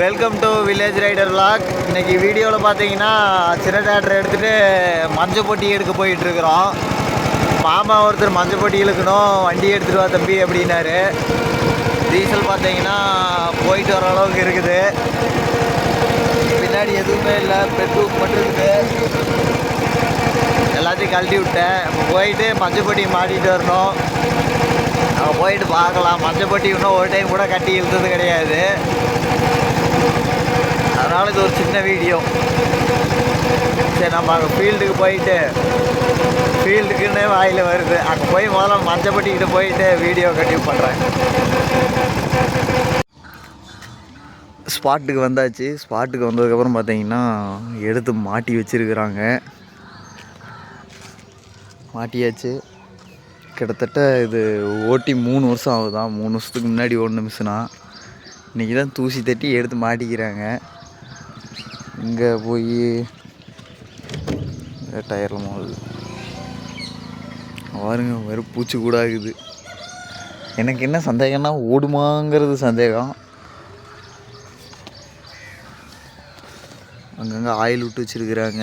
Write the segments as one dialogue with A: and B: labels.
A: Welcome to village rider vlog. இன்னைக்கு வீடியோவில் பார்த்தீங்கன்னா சின்ன டேட்டர் எடுத்துகிட்டு மஞ்சள் பொட்டி எடுக்க போயிட்டுருக்குறோம். மாமா ஒருத்தர் மஞ்சள் பொட்டி இழுக்கணும் வண்டி எடுத்துகிட்டு வா தம்பி அப்படின்னாரு. டீசல் பார்த்தீங்கன்னா போயிட்டு வர அளவுக்கு இருக்குது. பின்னாடி எதுவுமே இல்லை பெட்ரோல் மட்டும் இருக்குது. எல்லாத்தையும் கழட்டி விட்டேன். இப்போ போயிட்டு மஞ்சள் பொட்டி மாட்டிகிட்டு வரணும். நம்ம போயிட்டு பார்க்கலாம். மஞ்சள் பொட்டி இன்னும் ஒரு டைம் கூட கட்டி இழுத்தது கிடையாது. அதனால் இது ஒரு சின்ன வீடியோ. சரி நம்ம அங்கே ஃபீல்டுக்கு போயிட்டு ஃபீல்டுக்குன்னே வாயில் வருது. அங்கே போய் முதல்ல மஞ்சப்பட்டிக்கிட்டு போயிட்டு வீடியோ கண்டினியூ பண்ணுறேன் ஸ்பாட்டுக்கு வந்தாச்சு. ஸ்பாட்டுக்கு வந்ததுக்கப்புறம் பார்த்தீங்கன்னா எடுத்து மாட்டி வச்சிருக்கிறாங்க. மாட்டியாச்சு. கிட்டத்தட்ட இது ஓட்டி மூணு வருஷம் ஆகுதான் மூணு வருஷத்துக்கு முன்னாடி ஓடின மிஷினா இன்றைக்கி தான் தூசி தட்டி எடுத்து மாட்டிக்கிறாங்க. இங்கே போய் டயரில் மாவுது பாருங்க வெறும் பூச்சி கூட ஆகுது எனக்கு என்ன சந்தேகம்னா ஓடுமாங்கிறது சந்தேகம். அங்கங்கே ஆயில் விட்டு வச்சுருக்குறாங்க.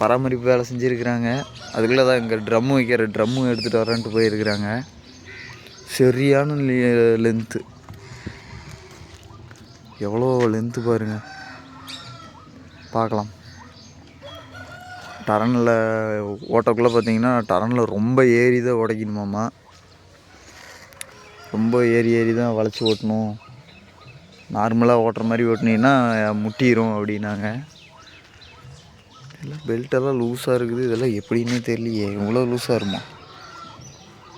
A: பராமரிப்பு வேலை செஞ்சுருக்குறாங்க. அதுக்குள்ளே தான் இங்கே ட்ரம்மு வைக்கிற ட்ரம்மு எடுத்துகிட்டு வரேன்ட்டு போயிருக்கிறாங்க. சரியான லென்த்து எவ்வளோ லென்த்து பாருங்க. பார்க்கலாம். டரனில் ஓட்டக்குள்ளே பார்த்தீங்கன்னா டரனில் ரொம்ப ஏறி தான் உடைக்கணுமாம்மா ரொம்ப ஏறி ஏறி தான் வளைச்சி ஓட்டணும். நார்மலாக ஓட்டுற மாதிரி ஓட்டினீங்கன்னா முட்டிடும் அப்படின்னாங்க. இதெல்லாம் பெல்ட்டெல்லாம் லூஸாக இருக்குது. இதெல்லாம் எப்படின்னே தெரியலையே. இவ்வளோ லூஸாக இருமா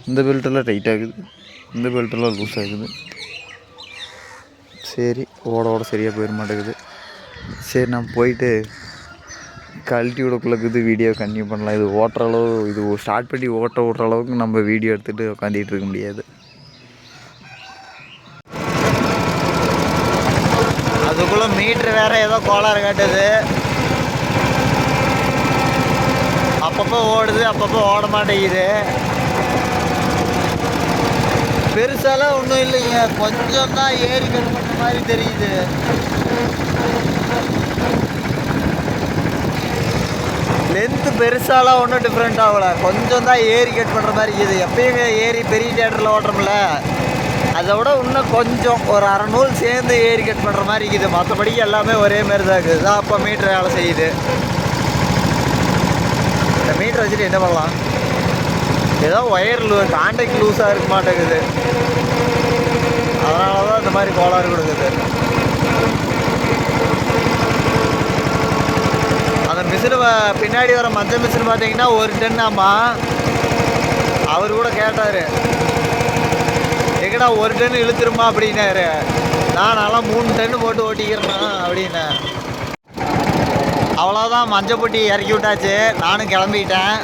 A: இந்த பெல்ட்டெல்லாம் டைட்டாக இருக்குது. இந்த பெல்ட்டெல்லாம் லூஸ் ஆகுது சரி ஓட ஓட சரியாக போயிட மாட்டேங்குது. சரி நான் போயிட்டு கழட்டி விடக்குள்ளக்குது வீடியோ கண்டினியூ பண்ணலாம். இது ஓட்டுற அளவு இது ஸ்டார்ட் பண்ணி ஓட்ட விட்ற அளவுக்கு நம்ம வீடியோ எடுத்துகிட்டு உட்காந்துட்டு இருக்க முடியாது. அதுக்குள்ளே மீட்ரு வேற ஏதோ கோளாறு காட்டுது. அப்பப்போ ஓடுது அப்பப்போ ஓட மாட்டேங்குது. பெருசாலாம் ஒன்றும் இல்லைங்க. கொஞ்சம் தான் ஏறி கட் மாதிரி தெரியுது. லென்த்து பெருசாலாம் ஒன்றும் டிஃப்ரெண்ட் ஆகல. கொஞ்சம் தான் ஏறி கட் பண்ணுற மாதிரி இருக்குது. எப்பயுமே ஏறி பெரிய தேட்டரில் ஓட்டுறோம்ல அதை விட இன்னும் கொஞ்சம் ஒரு அரை நூல் சேர்ந்து ஏறி கட் பண்ணுற மாதிரி இருக்குது. மற்றபடிக்கு எல்லாமே ஒரே மாதிரி தான் இருக்குது. தான் அப்போ மீட்ரு வேலை செய்யுது. இந்த மீட்ரு வச்சுட்டு என்ன பண்ணலாம்? ஏதோ ஒயர் லூ கான்டாக்ட் லூஸாக இருக்க மாட்டேங்குது. அதனால தான் இந்த மாதிரி கோளாறு கொடுக்குது அந்த மிஷினு பின்னாடி வர மஞ்சள் மிஷின் பார்த்தீங்கன்னா ஒரு டன் ஆமா. அவர் கூட கேட்டார். எங்கடா ஒரு டன் இழுத்துருமா? அப்படின்னாரு. நான் நல்லா மூணு டன் போட்டு ஓட்டிக்கிறேண்ணா அப்படின்னேன் அவ்வளோதான் மஞ்சள் பொட்டி இறக்கி விட்டாச்சு. நானும் கிளம்பிட்டேன்.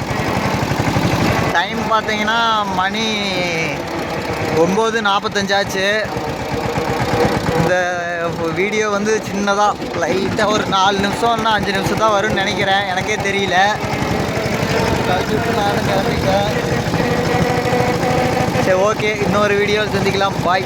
A: டைம் பார்த்தீங்கன்னா மணி ஒம்பது நாற்பத்தஞ்சாச்சு. இந்த வீடியோ வந்து சின்னதாக லைட்டாக ஒரு நாலு நிமிஷம் இல்லைனா அஞ்சு நிமிஷம் தான் வரும்னு நினைக்கிறேன். எனக்கே தெரியல. நானும் கிளம்பிட்டேன் சரி ஓகே இன்னொரு வீடியோ சந்திக்கலாம். பாய்